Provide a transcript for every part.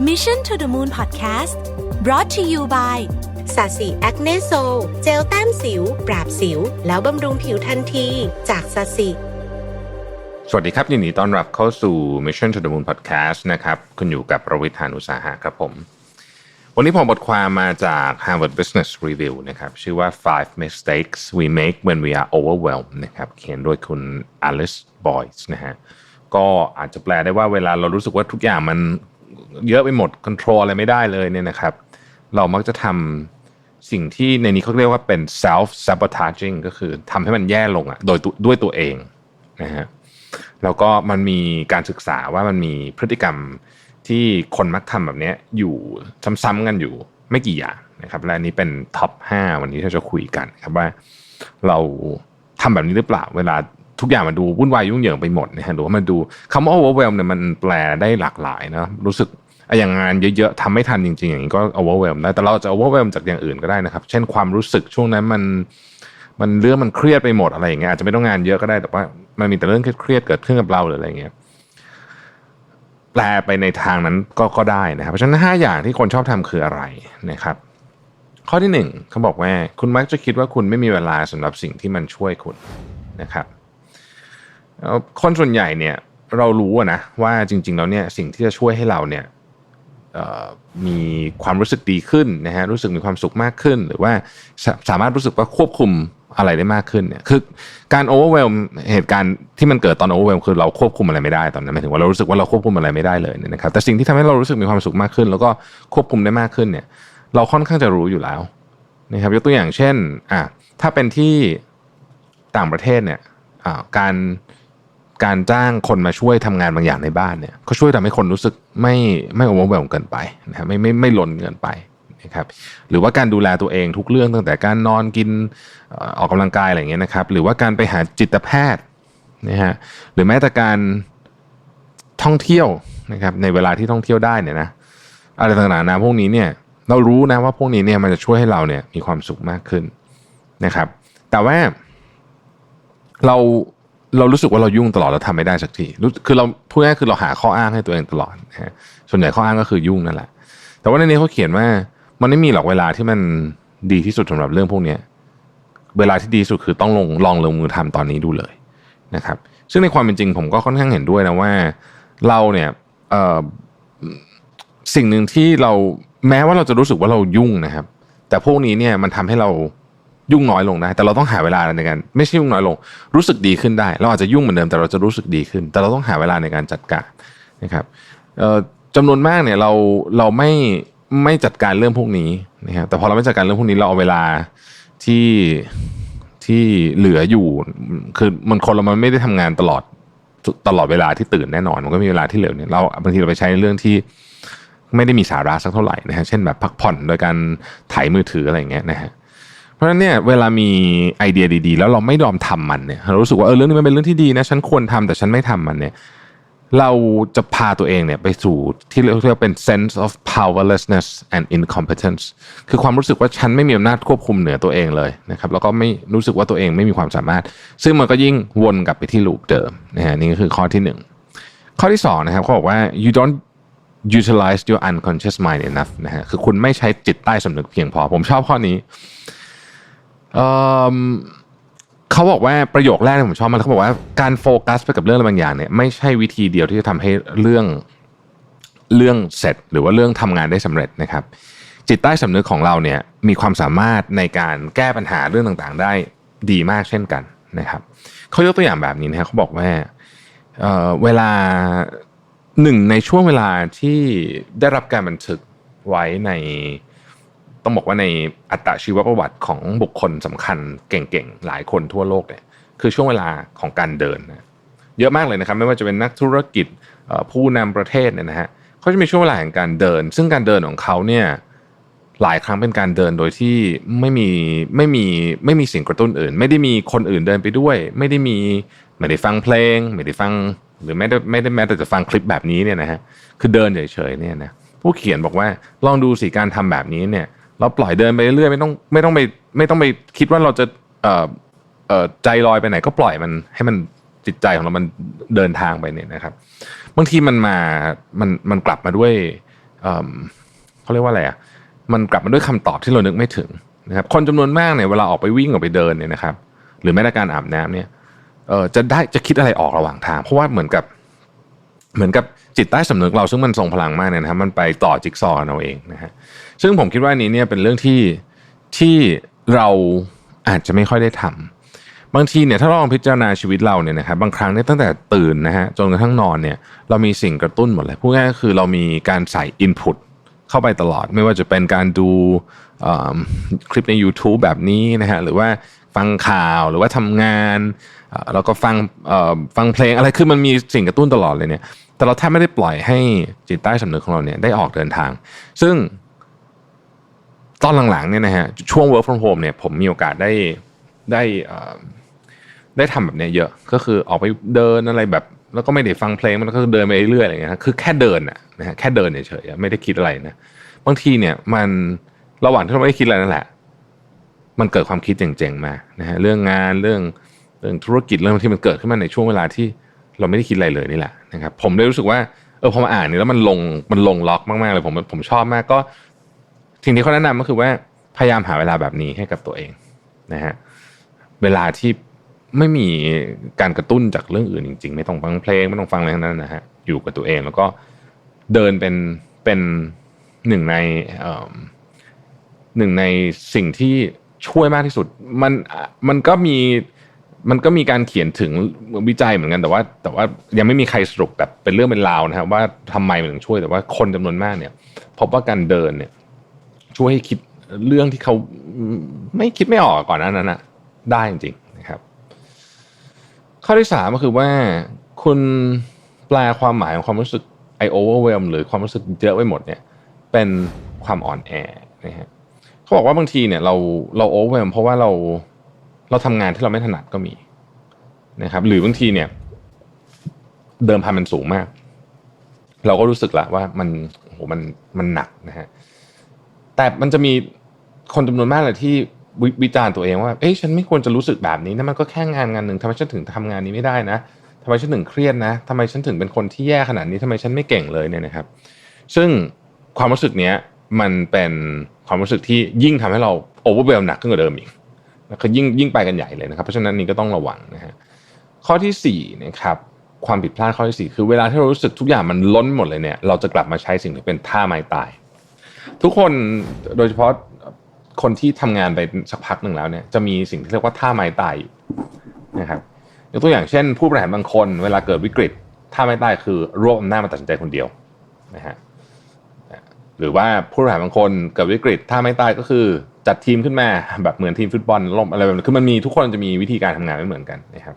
Mission to the Moon Podcast brought to you by สาสีแอคเนโซ เจลแต้มสิว ปราบสิว แล้วบำรุงผิวทันที จากสาสีสวัสดีครับยินดีต้อนรับเข้าสู่ Mission to the Moon Podcast นะครับคุณอยู่กับประวิทยานุสาหะครับผม วันนี้ผมบทความมาจาก Harvard Business Review นะครับ ชื่อว่า five mistakes we make when we are overwhelmed นะครับเขียนโดยคุณ Alice Boyce นะฮะก็อาจจะแปลได้ว่าเวลาเรารู้สึกว่าทุกอย่างมัน เยอะไปหมด control อะไรไม่ได้เลยเนี่ยนะครับ เรามักจะทำสิ่งที่ในนี้เขาเรียกว่าเป็น self sabotaging ก็คือทำให้มันแย่ลงอะ่ะโดยตัวด้วยตัวเองนะฮะแล้วก็มันมีการศึกษาว่ามันมีพฤติกรรมที่คนมักทำแบบนี้อยู่ซ้ำๆกันอยู่ไม่กี่อย่างนะครับ และนี้เป็นท็อป 5 วันนี้เราจะคุยกันครับว่าเราทำแบบนี้หรือเปล่า เวลา ทุกอย่างมันดูวุ่นวายยุ่งเหยิงไปหมดนะฮะหรือว่ามันดูคำว่า overwhelm เนี่ยมันแปลได้หลากหลายนะรู้สึกอย่างงานเยอะๆทำไม่ทันจริงๆ อย่างนี้ก็ overwhelm ได้แต่เราจะ overwhelm จากอย่างอื่นก็ได้นะครับ เช่นความรู้สึกช่วงนั้นมันมันเรื่องมันเครียดไปหมดอะไรอย่างเงี้ยอาจจะไม่ต้องงานเยอะก็ได้แต่ว่า มันมีแต่เรื่องเครียดเกิดขึ้นกับเราหรืออะไรเงี้ยแปลไปในทางนั้นก็ก็ได้นะครับเพราะฉะนั้นห้าอย่างที่คนชอบทำคืออะไรนะครับ ข้อที่หนึ่งเขาบอกว่าคุณมักจะคิดว่าคุณไม่มีเวลาสำหรับสิ่งที่มันช่วยคุณนะครับ คนส่วนใหญ่เนี่ยเรารู้นะว่าจริง ๆ แล้วเนี่ยสิ่งที่จะช่วยให้เราเนี่ยมีความรู้สึกดีขึ้นนะฮะรู้สึกมีความสุขมากขึ้น หรือว่าสามารถรู้สึกว่าควบคุมอะไรได้มากขึ้นเนี่ยคือการโอเวอร์เวลเหตุการณ์ที่มันเกิดตอนโอเวอร์เวลคือเราควบคุมอะไรไม่ได้ตอนนั้นหมายถึงว่าเรารู้สึกว่าเราควบคุมอะไรไม่ได้เลยนะครับแต่สิ่งที่ทำให้เรารู้สึกมีความสุขมากขึ้น แล้วก็ควบคุมได้มากขึ้นเนี่ยเราค่อนข้างจะรู้อยู่แล้วนะครับยกตัวอย่างเช่นอะถ้าเป็นที่ต่างประเทศเนี่ยอ่าการ การจ้างคนมาช่วยทำงานบางอย่างในบ้านเนี่ยก็ช่วยทำให้คนรู้สึกไม่ไม่โอเวอร์เวลเกินไปนะครับไม่ไม่ไม่ล้นเกินไปนะครับหรือว่าการดูแลตัวเองทุกเรื่องตั้งแต่การนอนกินออออกกำลังกายอะไรเงี้ยนะครับ หรือว่าการไปหาจิตแพทย์นะฮะหรือแม้แต่การท่องเที่ยวนะครับในเวลาที่ท่องเที่ยวได้เนี่ยนะอะไรต่างๆนะพวกนี้เนี่ยเรารู้นะว่าพวกนี้เนี่ยมันจะช่วยให้เราเนี่ยมีความสุขมากขึ้นนะครับ แต่ว่าเรา เรารู้สึกว่าเรายุ่งตลอดแล้วทำไม่ได้สักทีคือเราพูดง่ายคือเราหาข้ออ้างให้ตัวเองตลอดฮะส่วนใหญ่ข้ออ้างก็คือยุ่งนั่นแหละ แต่ว่าในนี้เขาเขียนว่า มันไม่มีหรอกเวลาที่มันดีที่สุดสำหรับเรื่องพวกเนี้ยเวลาที่ดีที่สุดคือต้องลงลองลงมือทำตอนนี้ดูเลยนะครับ ซึ่งในความเป็นจริงผมก็ค่อนข้างเห็นด้วยนะว่า เราเนี่ยสิ่งหนึ่งที่เราแม้ว่าเราจะรู้สึกว่าเรายุ่งนะครับ แต่พวกนี้เนี่ยมันทำให้เรา ยุ่งน้อยลงได้แต่เราต้องหาเวลาในการไม่ใช่ยุ่งน้อยลง รู้สึกดีขึ้นได้ เราอาจจะยุ่งเหมือนเดิมแต่เราจะรู้สึกดีขึ้น แต่เราต้องหาเวลาในการจัดการนะครับจำนวนมากเนี่ยเราเราไม่ไม่จัดการเรื่องพวกนี้นะครับแต่พอเราไม่จัดการเรื่องพวกนี้เราเอาเวลาที่ที่เหลืออยู่ คือมันคนเรามันไม่ได้ทำงานตลอดตลอดเวลาที่ตื่นแน่นอน มันก็มีเวลาที่เหลือเนี่ยเราบางทีเราไปใช้ในเรื่องที่ไม่ได้มีสาระสักเท่าไหร่นะฮะเช่นแบบพักผ่อนโดยการถ่ายมือถืออะไรอย่างเงี้ยนะฮะ เพราะฉะนั้นเนี่ยเวลามีไอเดียดีๆ แล้วเราไม่ยอมทำมันเนี่ยเรารู้สึกว่าเออเรื่องนี้มันเป็นเรื่องที่ดีนะฉันควรทำแต่ฉันไม่ทำมันเนี่ยเราจะพาตัวเองเนี่ยไปสู่ที่เรียกว่าเป็น sense of powerlessness and incompetence คือความรู้สึกว่าฉันไม่มีอำนาจควบคุมเหนือตัวเองเลยนะครับแล้วก็ไม่รู้สึกว่าตัวเองไม่มีความสามารถ ซึ่งมันก็ยิ่งวนกลับไปที่ลูปเดิมนะฮะนี่ก็คือข้อที่หนึ่งข้อที่สองนะครับเขาบอกว่า you don't utilize your unconscious mind enough นะฮะคือคุณไม่ใช้จิตใต้สำนึกเพียงพอ ผมชอบข้อนี้ เขาบอกว่าประโยคแรกที่ผมชอบมากเขาบอกว่าการโฟกัสไปกับเรื่องอะไรบางอย่างเนี่ยไม่ใช่วิธีเดียวที่จะทำให้เรื่องเรื่องเสร็จ หรือว่าเรื่องทำงานได้สำเร็จนะครับ จิตใต้สำนึกของเราเนี่ยมีความสามารถในการแก้ปัญหาเรื่องต่างๆ ได้ดีมากเช่นกันนะครับเขายกตัวอย่างแบบนี้นะครับเขาบอกว่าเเวลาหนึ่งในช่วงเวลาที่ได้รับการบันทึกไว้ใน ต้องบอกว่าในอัตชีวประวัติของบุคคลสำคัญเก่งๆ หลายคนทั่วโลกเนี่ยคือช่วงเวลาของการเดินนะเยอะมากเลยนะครับ ไม่ว่าจะเป็นนักธุรกิจผู้นำประเทศเนี่ยนะฮะเขาจะมีช่วงเวลาแห่งการเดิน ซึ่งการเดินของเขาเนี่ยหลายครั้งเป็นการเดินโดยที่ไม่มีไม่มีไม่มีสิ่งกระตุ้นอื่น ไม่ได้มีคนอื่นเดินไปด้วย ไม่ได้มีไม่ได้ฟังเพลง ไม่ได้ฟังหรือไม่ได้ไม่ได้แม้แต่จะฟังคลิปแบบนี้เนี่ยนะฮะคือเดินเฉยๆเนี่ยนะผู้เขียนบอกว่าลองดูสิการทำแบบนี้เนี่ย เราปล่อยเดินไปเรื่อยไม่ต้องไม่ต้องไปไม่ต้องไปคิดว่าเราจะเอ่อเอ่อใจลอยไปไหนก็ปล่อยมันให้มันจิตใจของเรามันเดินทางไปเนี่ยนะครับบางทีมันมามันมันกลับมาด้วยเอิ่มเขาเรียกว่าอะไรอะมันกลับมาด้วยคำตอบที่เรานึกไม่ถึงนะครับคนจำนวนมากเนี่ยเวลาออกไปวิ่งออกไปเดินเนี่ยนะครับ หรือแม้แต่การอาบน้ำเนี่ยเออจะได้จะคิดอะไรออกระหว่างทาง เพราะว่าเหมือนกับเหมือนกับจิตใต้สำนึกเราซึ่งมันทรงพลังมากเนี่ยนะครับมันไปต่อจิ๊กซอว์เราเองนะฮะ ซึ่งผมคิดว่านี้เนี่ยเป็นเรื่องที่ที่เราอาจจะไม่ค่อยได้ทำบางทีเนี่ยถ้าเราลองพิจารณาชีวิตเราเนี่ยนะครับบางครั้งเนี่ยตั้งแต่ตื่นนะฮะจนกระทั่งนอนเนี่ยเรามีสิ่งกระตุ้นหมดเลยพูดง่ายๆก็คือเรามีการใส่อินพุตเข้าไปตลอด ไม่ว่าจะเป็นการดูคลิปใน YouTube แบบนี้นะฮะหรือว่าฟังข่าวหรือว่าทำงานแล้วก็ฟังฟังเพลงอะไรคือมันมีสิ่งกระตุ้นตลอดเลยเนี่ยแต่เราแทบไม่ได้ปล่อยให้จิตใต้สำนึกของเราเนี่ยได้ออกเดินทาง ซึ่ง ตอนหลังๆเนี่ยนะฮะช่วง work from home เนี่ยผมมีโอกาสได้ได้ได้ทำแบบเนี้ยเยอะก็คือออกไปเดินอะไรแบบ แล้วก็ไม่ได้ฟังเพลงมันก็เดินไปเรื่อยๆอะไรเงี้ยคือแค่เดินอะนะฮะแค่เดินเฉยๆไม่ได้คิดอะไรนะบางทีเนี่ยมันระหว่างที่เราไม่ได้คิดอะไรนั่นแหละ มันเกิดความคิดเจ๋งๆมานะฮะเรื่องงานเรื่องเรื่องธุรกิจเรื่องที่มันเกิดขึ้นมาในช่วงเวลาที่เราไม่ได้คิดอะไรเลยนี่แหละนะครับผมได้รู้สึกว่าเออพอมาอ่านนี่แล้วมันลงมันลงล็อกมากๆเลยผมผมชอบมากก็ สิ่งที่เขาแนะนำก็คือว่าพยายามหาเวลาแบบนี้ให้กับตัวเองนะฮะเวลาที่ไม่มีการกระตุ้นจากเรื่องอื่นจริง ๆ ไม่ต้องฟังเพลงไม่ต้องฟังอะไรทั้งนั้นนะฮะอยู่กับตัวเองแล้วก็เดินเป็นเป็นหนึ่งในหนึ่งในสิ่งที่ช่วยมากที่สุดมันมันก็มีมันก็มีการเขียนถึงวิจัยเหมือนกันแต่ว่า แต่ว่ายังไม่มีใครสรุปแบบเป็นเรื่องเป็นราวนะครับว่าทำไมมันถึงช่วยแต่ว่าคนจำนวนมากเนี่ย พบว่าการเดินเนี่ย ช่วยให้คิดเรื่องที่เขาไม่คิดไม่ออกก่อนหน้านั้นนะได้จริงๆนะครับ ข้อที่สามก็คือว่าคุณแปลความหมายของความรู้สึก I overwhelm หรือความรู้สึกเยอะไปหมดเนี่ย เป็นความอ่อนแอนะฮะเขาบอกว่าบางทีเนี่ยเราเราโอเวอร์เพราะว่าเราเราทำงานที่เราไม่ถนัดก็มีนะครับ หรือบางทีเนี่ย เดิมพันมันสูงมาก เราก็รู้สึกละว่ามันโอ้โหมันมันหนักนะฮะ แต่มันจะมีคนจำนวนมากเลยที่วิวิจารณ์ตัวเองว่า เอ้ยฉันไม่ควรจะรู้สึกแบบนี้นะมันก็แค่งานงานหนึ่งทำไมฉันถึงทำงานนี้ไม่ได้นะทำไมฉันถึงเครียดนะทำไมฉันถึงเป็นคนที่แย่ขนาดนี้ทำไมฉันไม่เก่งเลยเนี่ยนะครับ ซึ่งความรู้สึกเนี้ยมันเป็นความรู้สึกที่ยิ่งทำให้เราโอเวอร์เวลหนักขึ้นกว่าเดิมอีกแล้วก็ยิ่งยิ่งไปกันใหญ่เลยนะครับ เพราะฉะนั้นนี่ก็ต้องระวังนะฮะข้อที่สี่นะครับความผิดพลาดข้อที่สี่คือเวลาที่เรารู้สึกทุกอย่างมันล้นหมดเลยเนี่ยเราจะกลับมาใช้สิ่งที่เป็นท่าไม้ตาย ทุกคนโดยเฉพาะคนที่ทำงานไปสักพักหนึ่งแล้วเนี่ยจะมีสิ่งที่เรียกว่าท่าไม้ตายนะครับยกตัวอย่างเช่น ผู้บริหารบางคนเวลาเกิดวิกฤตท่าไม้ตายคือรวบอำนาจมาตัดสินใจคนเดียวนะฮะหรือว่าผู้บริหารบางคนเกิดวิกฤตถ้าไม่ตายก็คือจัดทีมขึ้นมาแบบเหมือนทีมฟุตบอลล่มอะไรแบบนี้คือมันมีทุกคนจะมีวิธีการทำงานไม่เหมือนกันนะครับ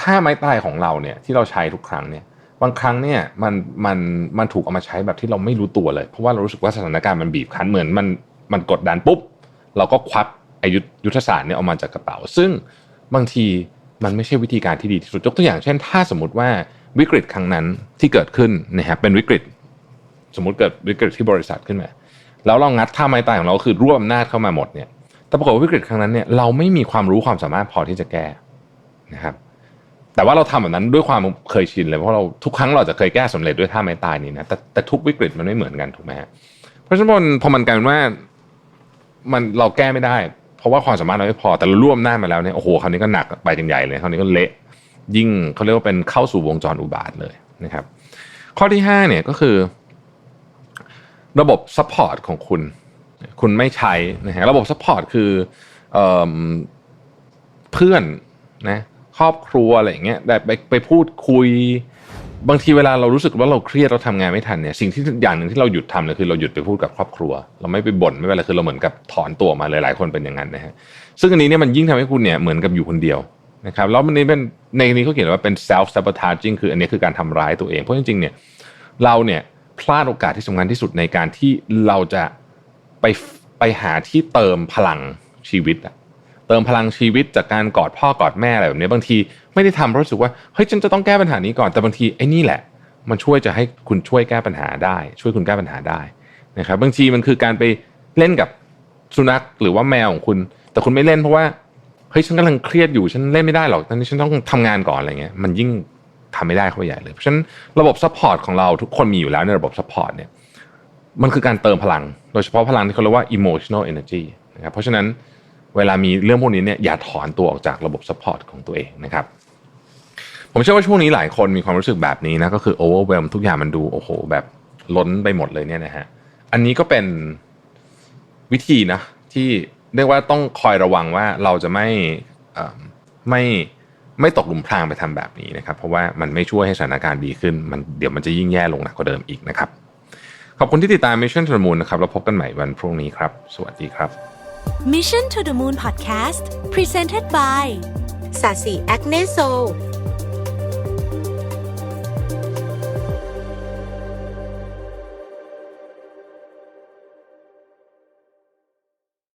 ถ้าไม้ตายของเราเนี่ยที่เราใช้ทุกครั้งเนี่ย บางครั้งเนี่ยมันมันมันถูกเอามาใช้แบบที่เราไม่รู้ตัวเลย เพราะว่าเรารู้สึกว่าสถานการณ์มันบีบคั้นเหมือนมันมันกดดันปุ๊บ เราก็ควักอายุยุทธศาสตร์เนี่ยออกมาจากกระเป๋า ซึ่งบางทีมันไม่ใช่วิธีการที่ดีที่สุดยกตัวอย่างเช่น ถ้าสมมติว่าวิกฤตครั้งนั้นที่เกิดขึ้นนะครับเป็นวิกฤต สมมติเกิดวิกฤตที่บริษัทขึ้นมาแล้วเรางัดท่าไม้ตายของเราคือรวบอำนาจเข้ามาหมดเนี่ยแต่ปรากฏว่าวิกฤตครั้งนั้นเนี่ยเราไม่มีความรู้ความสามารถพอที่จะแก้นะครับ แต่ว่าเราทำแบบนั้นด้วยความเคยชินเลยเพราะเราทุกครั้งเราจะเคยแก้สำเร็จด้วยท่าไม้ตายนี่นะแต่แต่ทุกวิกฤตมันไม่เหมือนกันถูกไหมฮะเพราะฉะนั้นพอมันกลายเป็นว่ามันเราแก้ไม่ได้ เพราะว่าความสามารถเราไม่พอแต่เราร่วมหน้ามาแล้วเนี่ยโอ้โหคราวนี้ก็หนักไปกันใหญ่เลยคราวนี้ก็เละยิ่งเขาเรียกว่าเป็นเข้าสู่วงจรอุบาทเลยนะครับ ข้อที่ห้าเนี่ยก็คือ ระบบซัพพอร์ตของคุณ คุณไม่ใช้นะฮะระบบซัพพอร์ตคือเอเพื่อนนะ ครอบครัวอะไรอย่างเงี้ยได้ไปไปพูดคุย บางทีเวลาเรารู้สึกว่าเราเครียดเราทำงานไม่ทันเนี่ยสิ่งที่อย่างหนึ่งที่เราหยุดทำเลยคือเราหยุดไปพูดกับครอบครัว เราไม่ไปบ่นไม่เป็นไรคือเราเหมือนกับถอนตัวมาหลายๆคนเป็นอย่างนั้นนะฮะซึ่งอันนี้เนี่ยมันยิ่งทำให้คุณเนี่ยเหมือนกับอยู่คนเดียวนะครับแล้วมันนี้เป็นในนี้เขาเขียนว่าเป็น self sabotaging คืออันนี้คือการทำร้ายตัวเอง เพราะจริงๆเนี่ยเราเนี่ยพลาดโอกาสที่สำคัญที่สุดในการที่เราจะไปไปหาที่เติมพลังชีวิตอะ เติมพลังชีวิตจากการกอดพ่อกอดแม่อะไรแบบนี้บางทีไม่ได้ทำเพราะรู้สึกว่าเฮ้ยฉันจะต้องแก้ปัญหานี้ก่อนแต่บางทีไอ้นี่แหละ มันช่วยจะให้คุณช่วยแก้ปัญหาได้ ช่วยคุณแก้ปัญหาได้นะครับบางทีมันคือการไปเล่นกับสุนัขหรือว่าแมวของคุณ แต่คุณไม่เล่นเพราะว่าเฮ้ยฉันกำลังเครียดอยู่ฉันเล่นไม่ได้หรอกตอนนี้ฉันต้องทำงานก่อนอะไรเงี้ยมันยิ่งทำไม่ได้เข้าไปใหญ่เลยเพราะฉะนั้นระบบซัพพอร์ตของเราทุกคนมีอยู่แล้วในระบบซัพพอร์ตเนี่ยมันคือการเติมพลัง โดยเฉพาะพลังที่เขาเรียกว่า emotional energy นะครับเพราะฉะนั้น เวลามีเรื่องพวกนี้เนี่ยอย่าถอนตัวออกจากระบบ support ของตัวเองนะครับผมเชื่อว่าช่วงนี้หลายคนมีความรู้สึกแบบนี้นะก็คือ overwhelm ทุกอย่างมันดูโอ้โหแบบล้นไปหมดเลยเนี่ยนะฮะอันนี้ก็เป็นวิธีนะที่เรียกว่าต้องคอยระวังว่าเราจะไม่ไม่ไม่ตกหลุมพรางไปทำแบบนี้นะครับเพราะว่ามันไม่ช่วยให้สถานการณ์ดีขึ้น มันเดี๋ยวมันจะยิ่งแย่ลงหนักกว่าเดิมอีกนะครับ ขอบคุณที่ติดตาม Mission to the Moon นะครับแล้วพบกันใหม่วันพรุ่งนี้ครับ สวัสดีครับ Mission to the Moon Podcast Presented by สาสีแอคเนโซ